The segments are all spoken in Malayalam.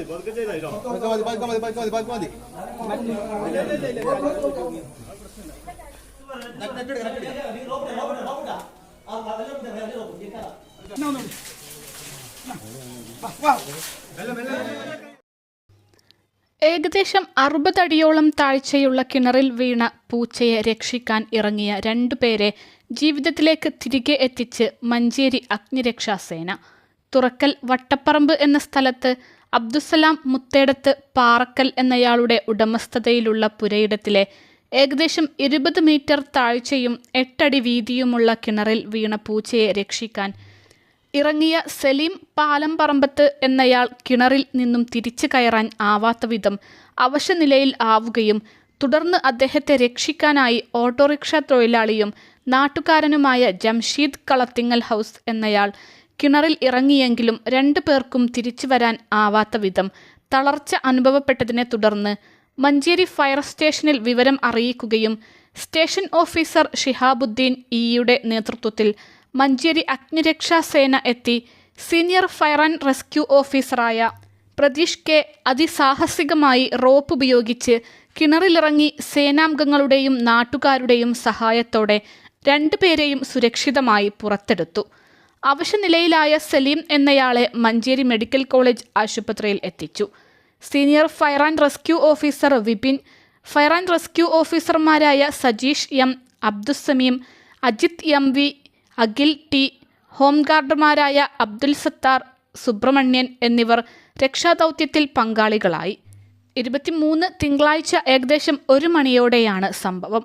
മതി പതുക്കെ മതി പതുക്കെ മതി പതുക്കെ മതി ഏകദേശം അറുപതടിയോളം താഴ്ചയുള്ള കിണറിൽ വീണ പൂച്ചയെ രക്ഷിക്കാൻ ഇറങ്ങിയ രണ്ടുപേരെ ജീവിതത്തിലേക്ക് തിരികെ എത്തിച്ച് മഞ്ചേരി അഗ്നിരക്ഷാസേന തുറക്കൽ വട്ടപ്പറമ്പ് എന്ന സ്ഥലത്ത് അബ്ദുസലാം മുത്തേടത്ത് പാറക്കൽ എന്നയാളുടെ ഉടമസ്ഥതയിലുള്ള പുരയിടത്തിലെ ഏകദേശം ഇരുപത് മീറ്റർ താഴ്ചയും എട്ടടി വീതിയുമുള്ള കിണറിൽ വീണ പൂച്ചയെ രക്ഷിക്കാൻ ഇറങ്ങിയ സലീം പാലംപറമ്പത്ത് എന്നയാൾ കിണറിൽ നിന്നും തിരിച്ചു കയറാൻ ആവാത്ത വിധം അവശനിലയിൽ ആവുകയും തുടർന്ന് അദ്ദേഹത്തെ രക്ഷിക്കാനായി ഓട്ടോറിക്ഷ തൊഴിലാളിയും നാട്ടുകാരനുമായ ജംഷീദ് കളത്തിങ്ങൽ ഹൗസ് എന്നയാൾ കിണറിൽ ഇറങ്ങിയെങ്കിലും രണ്ടു പേർക്കും തിരിച്ചു വരാൻ ആവാത്ത വിധം തളർച്ച അനുഭവപ്പെട്ടതിനെ തുടർന്ന് മഞ്ചേരി ഫയർ സ്റ്റേഷനിൽ വിവരം അറിയിക്കുകയും സ്റ്റേഷൻ ഓഫീസർ ഷിഹാബുദ്ദീൻ ഇയുടെ നേതൃത്വത്തിൽ മഞ്ചേരി അഗ്നിരക്ഷാ സേന എത്തി സീനിയർ ഫയർ ആൻഡ് റെസ്ക്യൂ ഓഫീസറായ പ്രതീഷ് കെ അതിസാഹസികമായി റോപ്പ് ഉപയോഗിച്ച് കിണറിലിറങ്ങി സേനാംഗങ്ങളുടെയും നാട്ടുകാരുടെയും സഹായത്തോടെ രണ്ടുപേരെയും സുരക്ഷിതമായി പുറത്തെടുത്തു. അവശനിലയിലായ സലീം എന്നയാളെ മഞ്ചേരി മെഡിക്കൽ കോളേജ് ആശുപത്രിയിൽ എത്തിച്ചു. Senior fire and rescue officer Vipin fire and rescue ഓഫീസർമാരായ Sajeesh M Abdussameem Ajith M V Akhil T ഹോംഗാർഡുമാരായ Abdul Sathar Subrahmanyan എന്നിവർ രക്ഷാദൗത്യത്തിൽ പങ്കാളികളായി. ഇരുപത്തിമൂന്ന് തിങ്കളാഴ്ച ഏകദേശം ഒരു മണിയോടെയാണ് സംഭവം.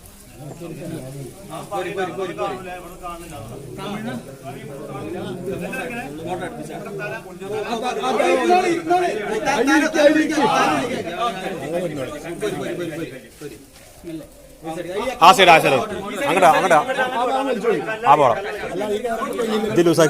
ആ സൈഡ് ആ സൈഡ് അങ്ങടാ അങ്ങടാ ആ പോടാ ഇത് ലൂസായി